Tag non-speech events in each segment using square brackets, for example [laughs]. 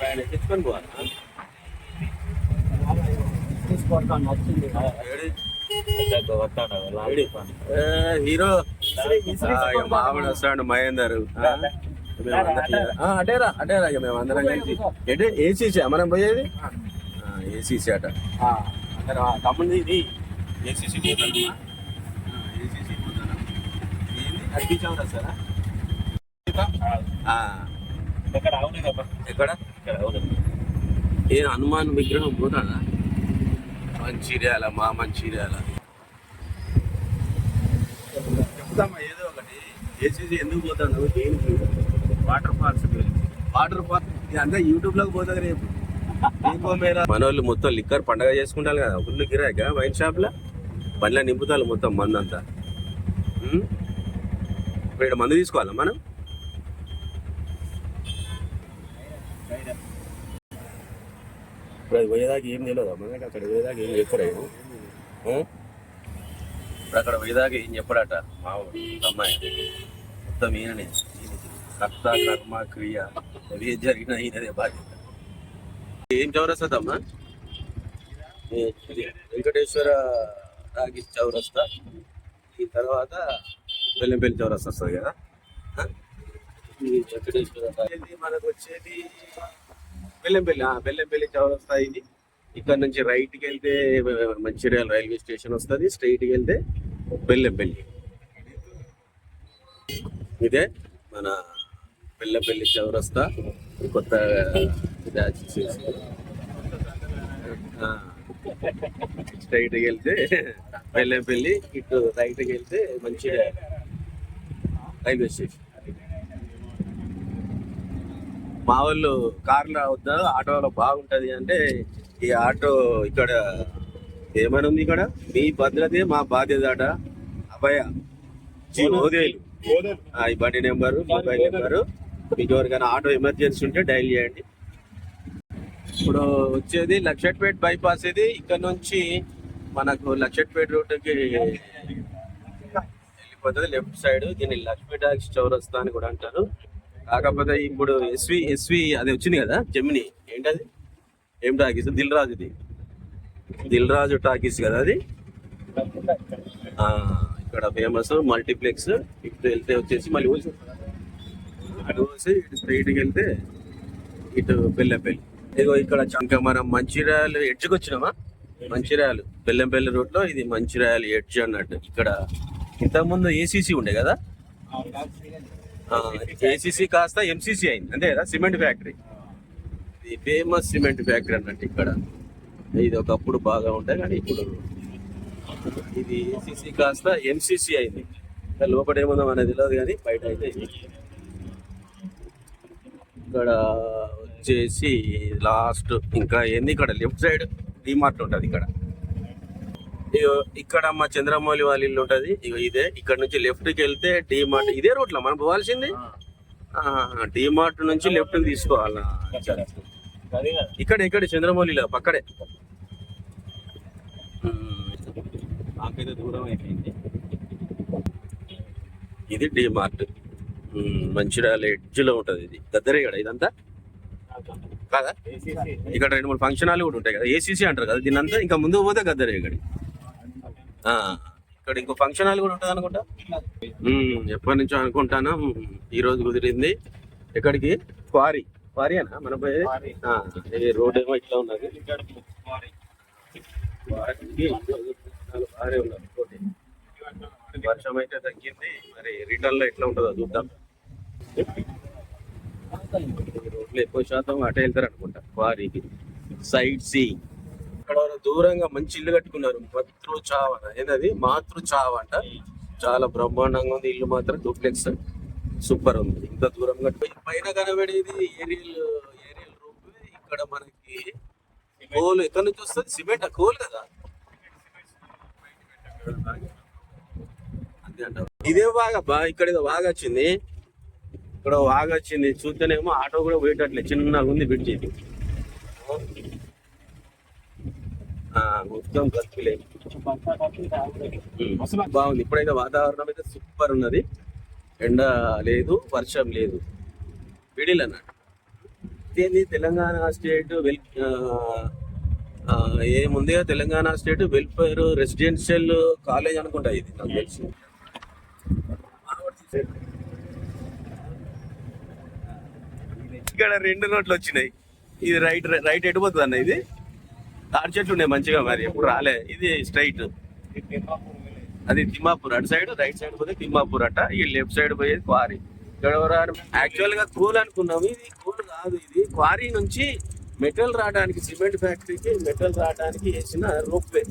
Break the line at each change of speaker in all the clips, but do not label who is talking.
తెచ్చుకొని పోవాలి? హీరో. మామిడి వస్తాడు మహేందర్. అటేరా అటేరా ఇక మేము అందరం కలిసి. ఎటే ఏసీసీ మనం పోయేది? ఏసీసీ అట. ఇది. ఏసీసీ ఏసీసీ పోతాను. సారా?
అవును కదా.
ఎక్కడ?
ఇక్కడ
ఏ హనుమాన్ విగ్రహం పోతాడా మంచిర్యాల మా మంచిర్యాల. చెప్తామా? ఏదో ఒకటి. ఏసీసీ ఎందుకు పోతాను దేనికి?
వాటర్ ఫాల్స్
వాటర్ పార్క్ ఇదంతా యూట్యూబ్లోకి పోతుంది రేపు. ఇంకో మేర మన వాళ్ళు మొత్తం లిక్కర్ పండగ చేసుకుంటారు కదా. ఫుల్ గిరాక వైన్ షాప్లో బండ్ల నింపుతారు మొత్తం మందు అంతా ఉమ్? ఇప్పుడు మందు తీసుకోవాలా మనం? ఇప్పుడు అది పోయేదాకా ఏం తెలియదా మనకి అక్కడ పోయేదాకా ఏం చెప్పడాడు ఇప్పుడు అక్కడ పోయేదాకా ఏం చెప్పడాట? మా అమ్మాయి. మొత్తం ఈయననే కర్త కర్మ క్రియ. అవి జరిగిన ఈయనదే బాధ్యత. ఏం చౌరస్తమ్మా వెంకటేశ్వర రాగి చౌరస్తా. ఈ తర్వాత బెల్లంపల్లి చౌరస్తా వస్తుంది కదా? వెంకటేశ్వర మనకు వచ్చేది? బెల్లంపల్లి బెల్లంపల్లి చౌరస్తా ఇది ఇక్కడ నుంచి రైట్కి వెళ్తే మంచిర్యాల రైల్వే స్టేషన్ వస్తుంది స్ట్రైట్కి వెళ్తే బెల్లంపల్లి. ఇదే మన బెల్లంపల్లి చౌరస్తా కొత్త చేసి స్ట్రైట్కి వెళ్తే బెల్లంపల్లి ఇటు రైట్కి వెళ్తే మంచిగా రైల్వే స్టేషన్. మా వాళ్ళు కార్లో వద్దా? ఆటోలో బాగుంటది అంటే ఈ ఆటో ఇక్కడ ఏమని ఉంది ఇక్కడ? మీ భద్రతే మా బాధ్యత అట అభయ జీ ఓదేలు. ఆ, ఈ బండి నెంబరు మొబైల్ నెంబరు. మీకు ఎవరికైనా ఆటో ఎమర్జెన్సీ ఉంటే డైల్ చేయండి. ఇప్పుడు వచ్చేది లక్షట్పేట్ బైపాస్ ఇది. ఇక్కడ నుంచి మనకు లక్షట్పేట్ రూట్కి వెళ్ళిపోతుంది. లెఫ్ట్ సైడ్ దీన్ని లక్ష్మీటాక్స్ చౌరస్తా అని కూడా అంటారు. కాకపోతే ఇప్పుడు ఎస్వి ఎస్వి అది వచ్చింది కదా జమిని ఏంటది? ఏం టాకీస్? దిల్ రాజుది దిల్ రాజు టాకీస్ కదా అది? ఇక్కడ ఫేమస్ మల్టీప్లెక్స్ ఇటు వెళ్తే వచ్చేసి మళ్ళీ ఊసి అటు ఊసి ఇటు స్ట్రైట్కి వెళ్తే ఇటు బెల్లంపల్లి. ఇదిగో ఇక్కడ ఇంకా మనం మంచిర్యాల ఎడ్జ్కి వచ్చినామా? మంచిర్యాలు. బెల్లంపల్లి రోడ్లో ఇది మంచిర్యాల ఎడ్జ్ అన్నట్టు. ఇక్కడ ఇంతకుముందు ఏసీసీ ఉండే కదా? ఏసీసీ కాస్త ఎంసీసీ అయింది. అంతే కదా? Cement factory. ఇది ఫేమస్ సిమెంట్ ఫ్యాక్టరీ అన్నట్టు ఇక్కడ. ఇది ఒకప్పుడు బాగా ఉంటాయి కానీ ఇప్పుడు ఇది ఏసీసీ కాస్త ఎంసీసీ అయింది. లోపల ఏముందో అనేది తెలియదు కానీ బయట అయితే ఇక్కడ వచ్చేసి లాస్ట్ ఇంకా ఏంది ఇక్కడ? లెఫ్ట్ సైడ్ డిమార్ట్ ఉంటుంది ఇక్కడ. ఇక్కడ మా చంద్రమౌళి వాళ్ళ ఇల్లు ఉంటుంది. ఇదే. ఇక్కడ నుంచి లెఫ్ట్కి వెళ్తే డిమార్ట్ ఇదే రూట్లో? మనం పోవాల్సింది? డిమార్ట్ నుంచి లెఫ్ట్కి తీసుకోవాలా?
అదే కదా
ఇక్కడ ఇక్కడ చంద్రమౌళిలో పక్కడే. నాకైతే దూరం అయిపోయింది. ఇది డిమార్ట్ మంచిర్యాల ఎడ్జ్లో ఉంటది ఇది. దగ్గరే కదా? ఇదంతా కాదా ఇక్కడ రెండు మూడు ఫంక్షన్ హాల్ కూడా ఉంటాయి కదా. ఏసీసీ అంటారు కదా దీని అంతా ఇంకా ముందు పోతే గద్దరే ఇక్కడ ఆ, ఇక్కడ ఇంకో ఫంక్షన్ హాల్ కూడా ఉంటుంది అనుకుంటా? ఎప్పటి నుంచో అనుకుంటాను. ఈ రోజు కుదిరింది. ఎక్కడికి? క్వారీ. క్వారీ అనా మన పోయేది? రోడ్ ఏమో ఇట్లా ఉన్నది. రోడ్. వర్షం అయితే తగ్గింది. మరి రిటర్న్లో ఎట్లా ఉంటుందో చూద్దాం. రోడ్లు ఎక్కువ శాతం అటే వెళ్తారు అనుకుంటా. క్వారీకి. సైడ్ సీ ఇక్కడ దూరంగా మంచి ఇల్లు కట్టుకున్నారు. మాతృ చావ్ అన మాతృ అంట. చాలా బ్రహ్మాండంగా ఉంది. ఇల్లు మాత్రం డూప్లెక్స్ సూపర్ ఉంది. ఇంత దూరం కట్టుకుని పైన కనబడేది ఏరియల్ ఏరియల్ రూమ్ ఇక్కడ మనకి కోల్. ఎక్కడి నుంచి వస్తుంది? సిమెంట్? కోల్ కదా? అదే అంట ఇదే బాగా బా ఇక్కడ ఏదో బాగా వచ్చింది. ఇక్కడ బాగా వచ్చింది. చూస్తేనేమో ఆటో కూడా పోయేటట్లే. చిన్నగా ఉంది బ్రిడ్జి ఇది. మొత్తం గతుకులే ఉమ్, బాగుంది. ఇప్పుడైతే వాతావరణం అయితే సూపర్ ఉన్నది. ఎండ లేదు వర్షం లేదు. విడిల్ అన్నట్టు. ఏంది తెలంగాణ స్టేట్ వెల్ ఆ, ఆ, ఏముంది కదా Telangana state welfare residential college అనుకుంటా ఇది. నాకు తెలిసి. ఇక్కడ రెండు నోట్లు వచ్చినాయి. ఇది రైట్ రైట్ ఎటు పోతుంది అన్న ఇది? తాడి చెట్లు ఉన్నాయి మంచిగా మరి ఎప్పుడు రాలే. ఇది స్ట్రైట్ అది తిమ్మాపూర్ అటు సైడ్ రైట్ సైడ్ పోతే తిమ్మాపూర్ అట ఈ లెఫ్ట్ సైడ్ పోయేది క్వారీ. యాక్చువల్గా కూల్ అనుకున్నాము ఇది కూల్ కాదు ఇది. క్వారీ నుంచి మెటల్ రావడానికి సిమెంట్ ఫ్యాక్టరీకి మెటల్ రావడానికి వేసిన రోప్ వే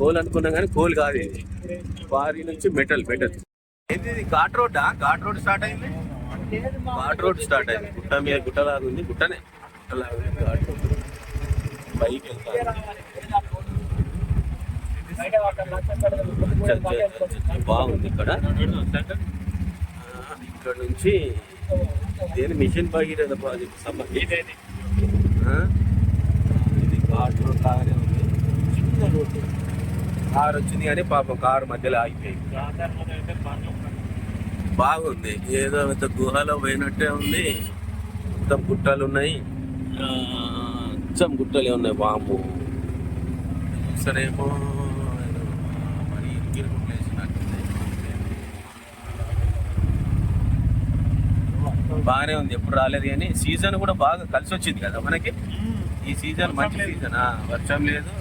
కోల్ అనుకున్నాం కానీ కోల్ కాదు ఇది. క్వారీ నుంచి మెటల్ మెటల్ ఏంది ఇది ఘాట్ రోడ్డా? ఘాట్ రోడ్ స్టార్ట్ అయింది? ఘాట్ రోడ్ స్టార్ట్ అయింది. గుట్ట మీద గుట్టలాగా ఉంది గుట్టనే. గుట్టలాగా ఉంది ఘాట్ రోడ్. పైకి వెళ్తాను. బాగుంది ఇక్కడ. ఇక్కడ నుంచి దేని మిషన్ భగీరథ ప్రాజెక్ట్ సంబంధించి. ఇది ఘాట్ రోడ్ లాగానే ఉంది. చిన్న రోడ్డు. కార్ వచ్చింది కానీ పాపం కారు మధ్యలో ఆగిపోయింది. బాగుంది. ఏదో గుహలో పోయినట్టే ఉంది. మొత్తం గుట్టలు ఉన్నాయి. మొత్తం గుట్టలే ఉన్నాయి వాము సరేమో మరి ఇరుకిరు. బాగానే ఉంది ఎప్పుడు రాలేదు కానీ సీజన్ కూడా బాగా కలిసి వచ్చింది కదా మనకి. ఈ సీజన్ మంచి సీజన్ వర్షం లేదు.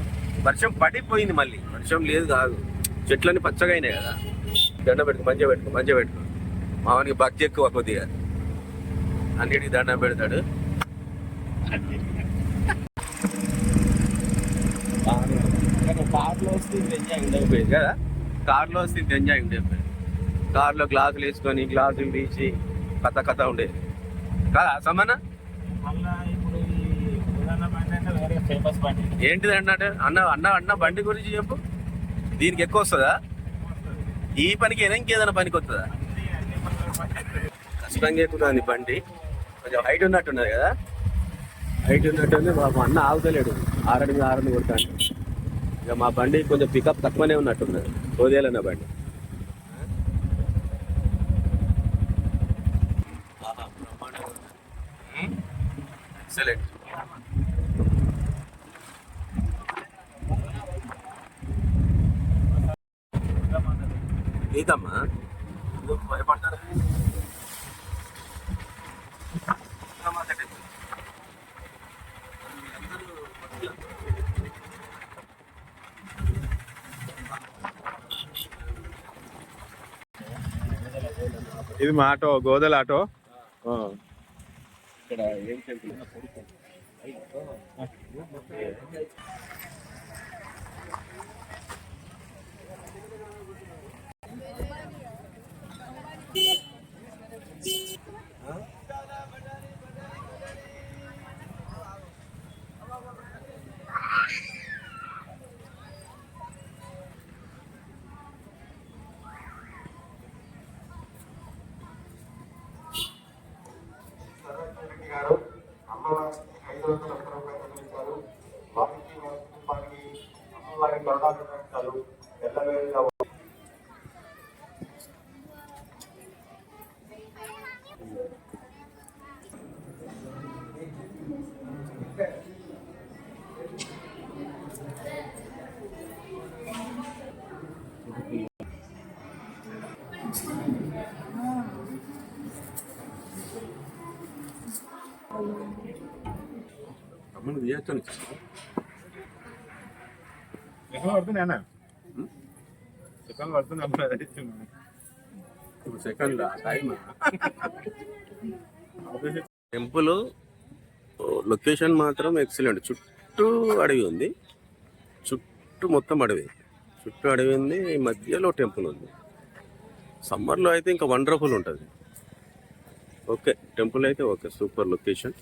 వర్షం పడిపోయింది మళ్ళీ వర్షం లేదు కాదు. చెట్లన్నీ పచ్చగా అయినాయి కదా. దండ పెట్టుకో మంచిగా పెట్టుకో మంచిగా పెట్టుకో. మామూలుగా భక్తి ఎక్కువ కొద్దిగా. అన్నిటికీ దండం పెడతాడు. ఎంజాయ్ ఉండకపోయేది కదా? కార్లో వస్తే ఎంజాయ్ ఉండకపోయేది కార్లో గ్లాసులు వేసుకొని గ్లాసులు తీసి కథ కథ ఉండేది కదా సమాన ఏంటిది అన్నట్టు? అన్న అన్న అన్న బండి గురించి చెప్పు. దీనికి ఎక్కువ వస్తుందా? ఈ పనికి ఏదైనా ఇంకేదైనా పనికి వస్తుందా? కష్టంగా ఎక్కుతుంది బండి. కొంచెం హైట్ ఉన్నట్టున్నది కదా? హైట్ ఉన్నట్టుంది బాబు అన్న ఆగుతలేడు. ఆరడి ఆరడి కొడతాను ఇక మా బండి కొంచెం పికప్ తక్కువనే ఉన్నట్టున్నది తోదేలన్న బండి. సెలెక్ట్ ఏదమ్మా
ఇది మా ఆటో గోదల ఆటో ఆ.
ఇక్కడ ఏం ఇప్పుడు సెకండ్ టైమ్? టెంపుల్ లొకేషన్ మాత్రం ఎక్సలెంట్. చుట్టూ అడవి ఉంది. చుట్టూ మొత్తం అడవి. చుట్టూ అడవి ఉంది మధ్యలో టెంపుల్ ఉంది. సమ్మర్లో అయితే ఇంకా వండర్ఫుల్ ఉంటుంది. ఓకే టెంపుల్ అయితే ఓకే సూపర్ లొకేషన్.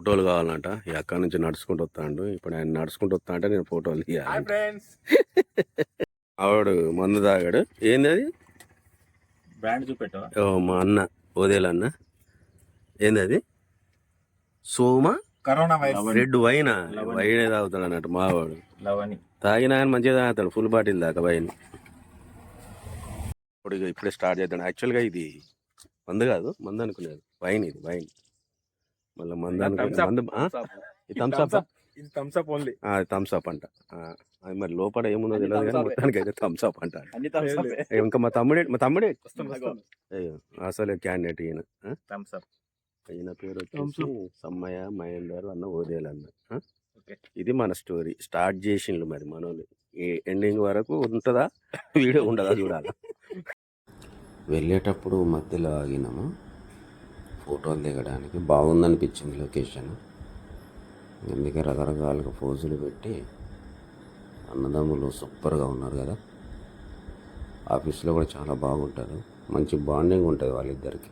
ఫోటోలు కావాలంట. ఈ అక్క నుంచి నడుచుకుంటూ వస్తాడు. ఇప్పుడు ఆయన నడుచుకుంటూ వస్తా అంటే నేను ఫోటోలు ఆవిడు మందు తాగాడు. ఏంది అది
బ్రాండ్ చూపెట్టవా?
ఓ మా అన్న ఓదేల అన్న. ఏంది అది Soma?
Corona virus.
Red wine? Wine తాగుతాడు అన్నట్టు మావాడు
లవని
తాగినా కానీ మంచిగా తాగుతాడు. ఫుల్ బాటిల్ దాకా వైన్. ఇప్పుడు ఇప్పుడే స్టార్ట్ చేద్దాం. యాక్చువల్గా ఇది మందు కాదు. మందు అనుకునేది వైన్ ఇది వైన్. మళ్ళీ. మందు ఆ? ఈ థమ్స్ అప్
ఇది Thums Up only
Thums Up అంట. ఆ, అది మరి లోపల ఏముందో తెలియదు కానీ. మొత్తానికి అయితే థమ్స్ అప్ అంట.
ఏ.
ఇంకా మా తమ్ముడే మా తమ్ముడే? అసలు క్యాండిడేట్ ఈయన ఆ?
థమ్స్ అప్
ఈయన పేరు వచ్చేసి సమ్మయ్య మహేందర్ అన్న ఓదేల్ అన్న. ఇది మన స్టోరీ. స్టార్ట్ చేసిండ్రు మరి మనోళ్ళు. ఈ ఎండింగ్ వరకు ఉంటుందా? వీడియో ఉండదా చూడాలి? [laughs] వెళ్ళేటప్పుడు మధ్యలో ఆగినాము? ఫోటోలు దిగడానికి బాగుందనిపించింది లొకేషన్. అందుకే రకరకాలుగా పోజులు పెట్టి అన్నదమ్ములు సూపర్గా ఉన్నారు కదా. ఆఫీస్లో కూడా చాలా బాగుంటారు. మంచి బాండింగ్ ఉంటుంది వాళ్ళిద్దరికి.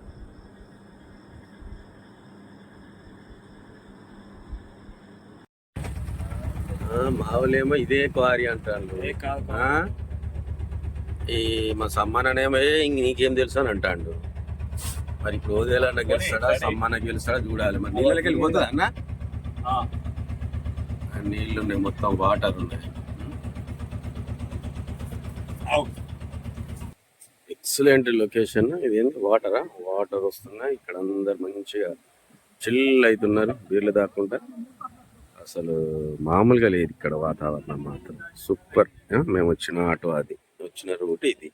మా వాళ్ళేమో ఇదే క్వారీ అంటారు? ఈ మా సమ్మాననేమో "ఏ, ఇంక నీకేం తెలుసు అని అంటాడు. మరి ఇప్పుడు ఓదేలన్న గెలుస్తాడా సమ్మాన గెలుస్తాడా చూడాలి. మరి నీళ్ళకి వెళ్ళిపోతుంది అన్న? నీళ్ళు ఉన్నాయి మొత్తం వాటర్ ఉన్నాయి. ఎక్సలెంట్ లొకేషన్ ఇది ఏంటి వాటరా వాటర్ వస్తున్నాయి. ఇక్కడ అందరు మంచిగా చిల్ అవుతున్నారు బీర్లు దాక్కుంటా. అసలు మామూలుగా లేదు ఇక్కడ వాతావరణం మాత్రం. సూపర్ మేము వచ్చిన ఆటో అది. వచ్చిన రూట్ ఇది.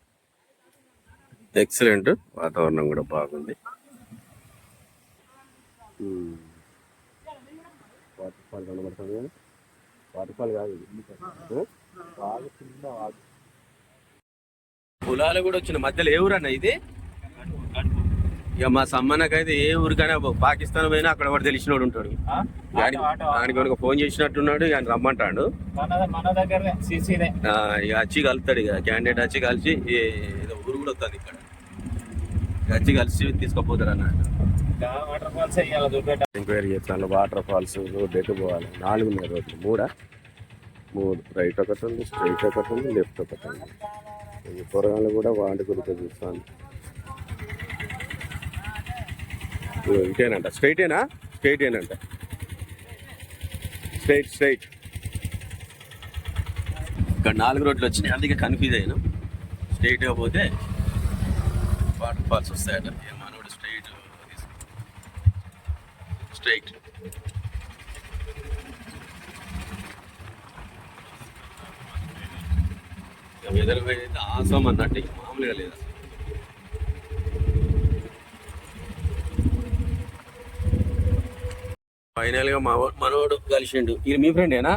ఎక్సలెంట్ వాతావరణం కూడా బాగుంది. వాటర్ ఫాల్ కనబడుతుంది కదా వాటర్ ఫాల్? బాగా పొలాలు కూడా వచ్చిన మధ్యలో ఏ ఊరన్న ఇది? ఇక మా సమ్మన్నకైతే ఏ ఊరికైనా పాకిస్తాన్ పోయినా అక్కడ వాడు తెలిసినోడు ఉంటాడు? దానికి కనుక ఫోన్ చేసినట్టున్నాడు ఇక ఆయన రమ్మంటాడు. ఇక వచ్చి కలుతాడు ఇక. క్యాండిడేట్ వచ్చి కలిసి ఏదో ఊరు కూడా వస్తుంది ఇక్కడ. ఇక వచ్చి కలిసి అన్నట్టు
ఇవాళ చూపెట్ట
ఎంక్వైరీ చేస్తాను వాటర్ ఫాల్స్ రోడ్ ఎటు పోవాలి. నాలుగు ఉన్నాయి రోడ్లు మూడా? మూడు. రైట్ ఒకటి ఉంది స్ట్రైట్ ఒకటి ఉంది లెఫ్ట్ ఒకటి ఉంది. ఈ పొరగాళ్ళు కూడా వాటి గురించి చూస్తాను. ఇటేనంట స్ట్రైటేనా స్ట్రైటేనంట స్ట్రైట్ స్ట్రైట్ ఇక్కడ నాలుగు రోడ్లు వచ్చినాయి అందుకే కన్ఫ్యూజ్ అయినా. స్ట్రైట్గా పోతే వాటర్ ఫాల్స్ వస్తాయట ఏ మనోడు స్ట్రైట్ స్ట్రైట్. వెదర్ అయితే ఆసం అన్నట్టు మామూలుగా లేదు అసలు. ఫైనల్గా మా మనోడు కలిసిండు. ఇది మీ ఫ్రెండేనా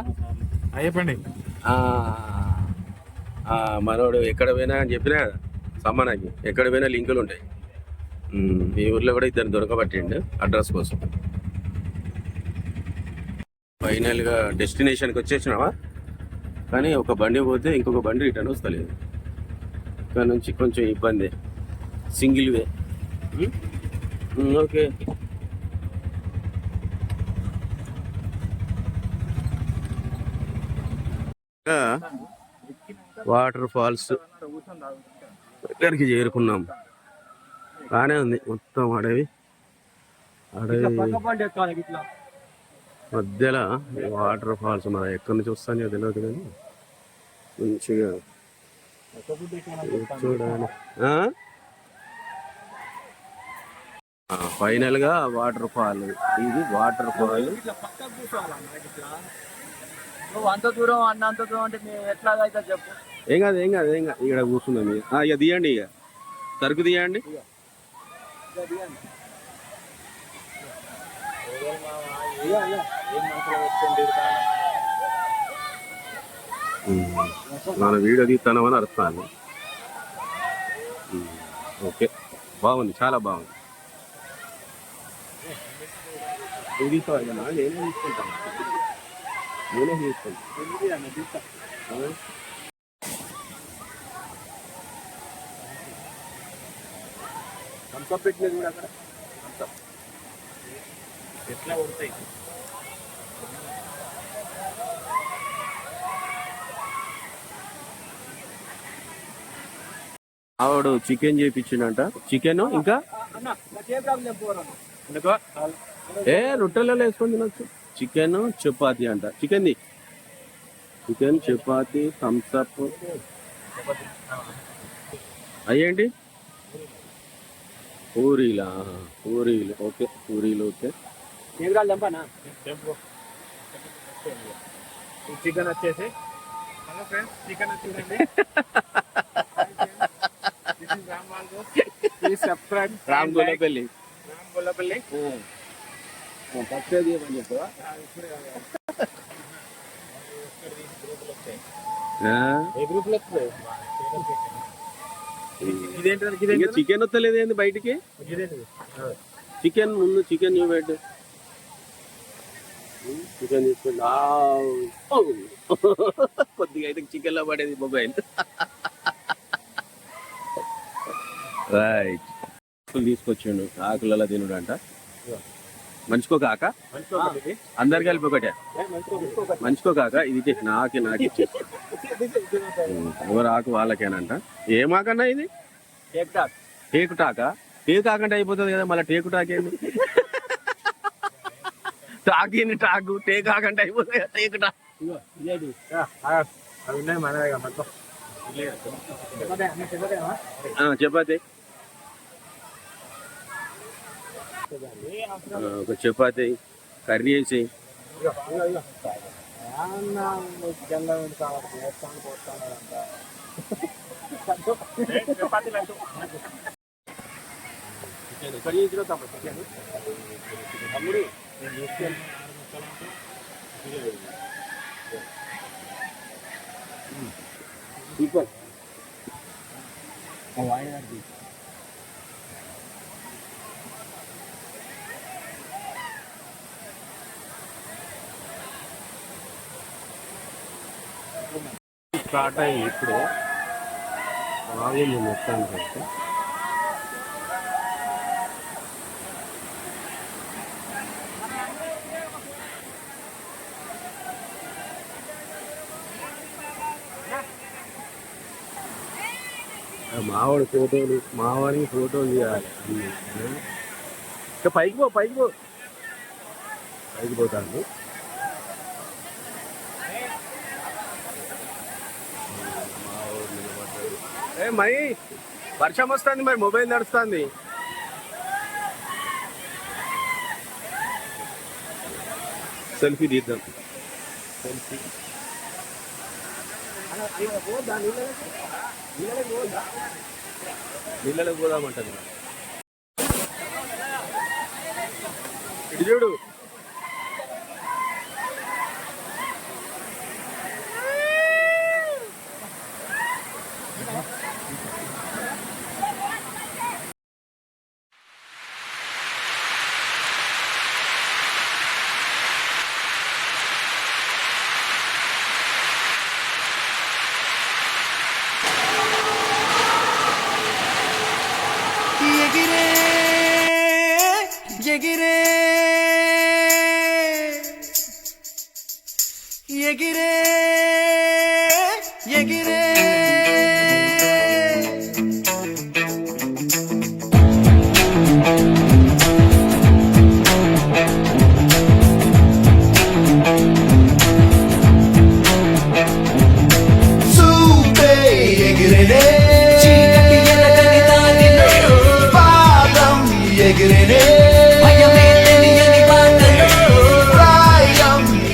ఆ, మనోడు ఎక్కడ పోయినా అని చెప్పినా కదా, సమ్మానాకి ఎక్కడ పోయినా లింకులు ఉంటాయి. మీ ఈ ఊర్లో కూడా ఇద్దరు దొరకబట్టిండు అడ్రస్ కోసం. ఫైనల్గా డెస్టినేషన్కి వచ్చేసినావా? కానీ ఒక బండి పోతే ఇంకొక బండి రిటర్న్ వస్తలేదు. ఇక్కడ నుంచి కొంచెం ఇబ్బంది. Single way. Okay. Water falls. దగ్గరికి చేరుకున్నాం. బాగానే ఉంది. మొత్తం అడవి. అడవి మధ్యలో వాటర్ ఫాల్స్ మరి ఎక్కడి నుంచి వస్తాయో తెలియదు కానీ మంచిగా చూడాలి. ఆ? ఆ, ఫైనల్గా వాటర్ ఫాల్. ఇది వాటర్ ఫాల్.
నువ్వు అంత దూరం అన్నంత దూరం అంటే మేము ఎట్లా అయితే చెప్పు.
ఏం కాదు ఏం కాదు ఏం కాదు. ఇక్కడ కూర్చుందాం ఇక. ఇక తీయండి ఇక. సరుకు తీయండి. మన వీడియో తీస్తానమని ఉమ్. ఓకే. బాగుంది చాలా బాగుంది. నువ్వు ఇక? నేనే తీసుకుంటాను. నేనే తీసుకుంటాను. థమ్స్అప్ పెట్టినది కూడా అక్కడ. థమ్స్అప్
ఎట్లా ఉంటాయి?
ఆవిడ చికెన్ చేయించిండంట చికెన్ ఇంకా?
ఎందుకో?
ఏ రొట్టెలలో వేసుకొని తినొచ్చు. చికెన్ చపాతి అంట. చికెన్ ది. చికెన్ చపాతి థమ్స్అప్ అయ్యేంటి? పూరీలా? పూరీలు. ఓకే పూరీలు ఓకే.
ఎదురాలు చంపానా
చికెన్ వచ్చేసి. హలో ఫ్రెండ్స్ చికెన్ వచ్చిందండి this is Ram subscribe
Gollapalli
Ram Gollapalli
subscribe చేయమని చెప్పు
ఏ గ్రూప్లో ఇదేంటి
ఇంకా చికెన్ వస్తలేదు ఏంది బయటికి? చికెన్ ముందు చికెన్ చూపెట్టు చికెన్ తీసుకుంటా కొద్దిగా అయితే చికెన్లో పడేది మొబైల్. రైట్ తీసుకొచ్చిండు ఆకులలో తినుడు అంట మంచుకో కాక అందరు కలిపి ఒకటే? మంచుకో కాక ఇది ఇచ్చేసి నాకి నాకు ఇచ్చేసి. ఎవరు ఆకు వాళ్ళకేనంట? ఏం ఆకన్నా ఇది?
టేక్ టాక్
టేకు టాకంటే అయిపోతుంది కదా మళ్ళీ టేకు టాకేంది టాకిని టాకు టేకు ఆకంటే అయిపోతుంది కదా టేకు టాక్
ఇదేంటి
అవి ఉన్నాయి మన దగ్గర మొత్తం
ఆ, చపాతి ఆ, ఒక చపాతి కర్రీ వేసి తమ్ముడు సూపర్ స్టార్ట్ అయింది ఇప్పుడు బాగుంది మొత్తానికి అయితే మావాడి ఫోటోలు మావాడికి ఫోటోలు తీయాలి. ఇంకా పైకి పో పైకి పో. పైకి పోతాను. మరి వర్షం వస్తుంది మరి మొబైల్ నడుస్తుంది. సెల్ఫీ తీద్దాం. సెల్ఫీ. నీళ్ళకి పోదామంటది. ఇటు చూడు.
எகிரே. எகிரே.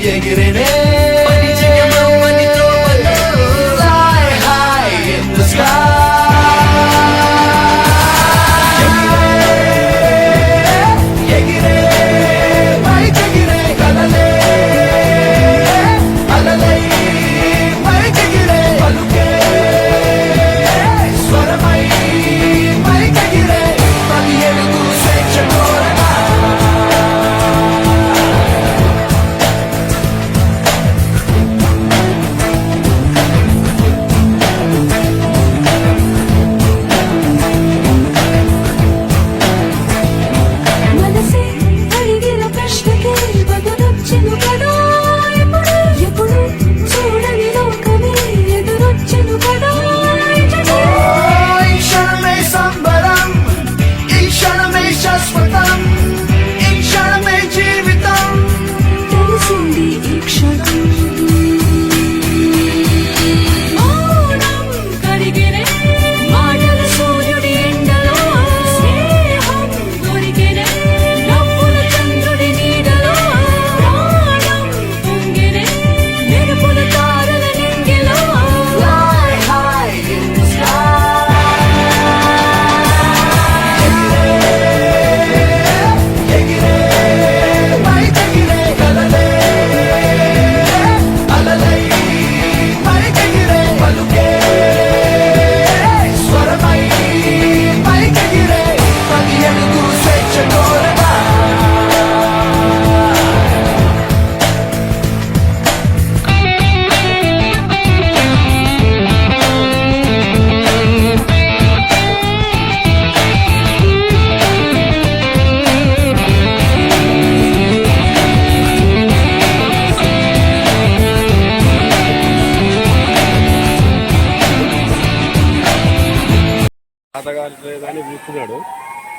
ye girene Wish we
could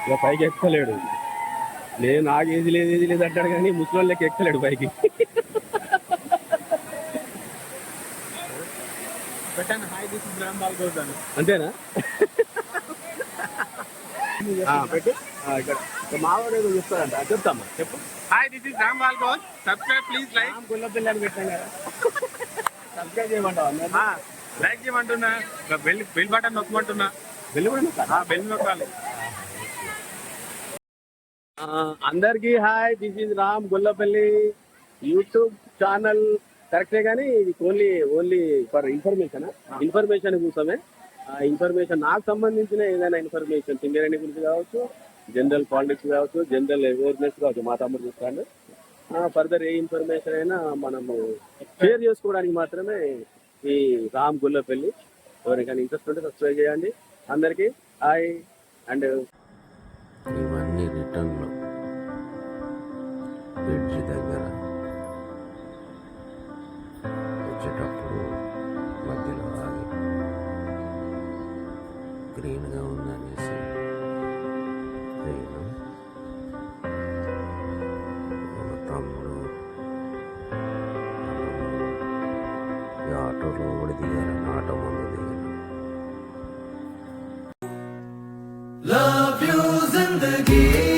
ఇక పైకి ఎక్కలేడు నేను నాకు ఏది లేదు ఏది లేదు అంటాడు కానీ ముసలి లెక్క ఎక్కలేడు పైకి
బాల్
అంతేనా? పెట్టు. ఇక్కడ. మావాడు ఏదో చెప్తామా? చెప్పు.
Hi this is Ram Bal Goud subscribe please like
Ram Gullapilli అని పెట్టాం కదా. సబ్స్క్రైబ్ చేయమంటావా? అందరినీ?
లైక్ చేయమంటున్నా. బెల్ బెల్ బటన్ నొక్కమంటున్నా.
వెళ్ళి కూడా?
బెల్ నొక్కాలి.
అందరికీ hi this is Ram Gullapalli YouTube channel. కరెక్టే కానీ ఇది only only for information information కోసమే. ఆ ఇన్ఫర్మేషన్ నాకు సంబంధించిన ఏదైనా ఇన్ఫర్మేషన్ సింగరేణి గురించి కావచ్చు జనరల్ పాలిటిక్స్ కావచ్చు జనరల్ అవేర్నెస్ కావచ్చు మా తమ్ముడు చూస్తాను ఫర్దర్ ఏ ఇన్ఫర్మేషన్ అయినా మనము షేర్ చేసుకోవడానికి మాత్రమే ఈ రామ్ గుల్లపల్లి. ఎవరికైనా ఇంట్రెస్ట్ ఉంటే సబ్స్క్రైబ్ చేయండి. అందరికీ hi and
Love you zindagi.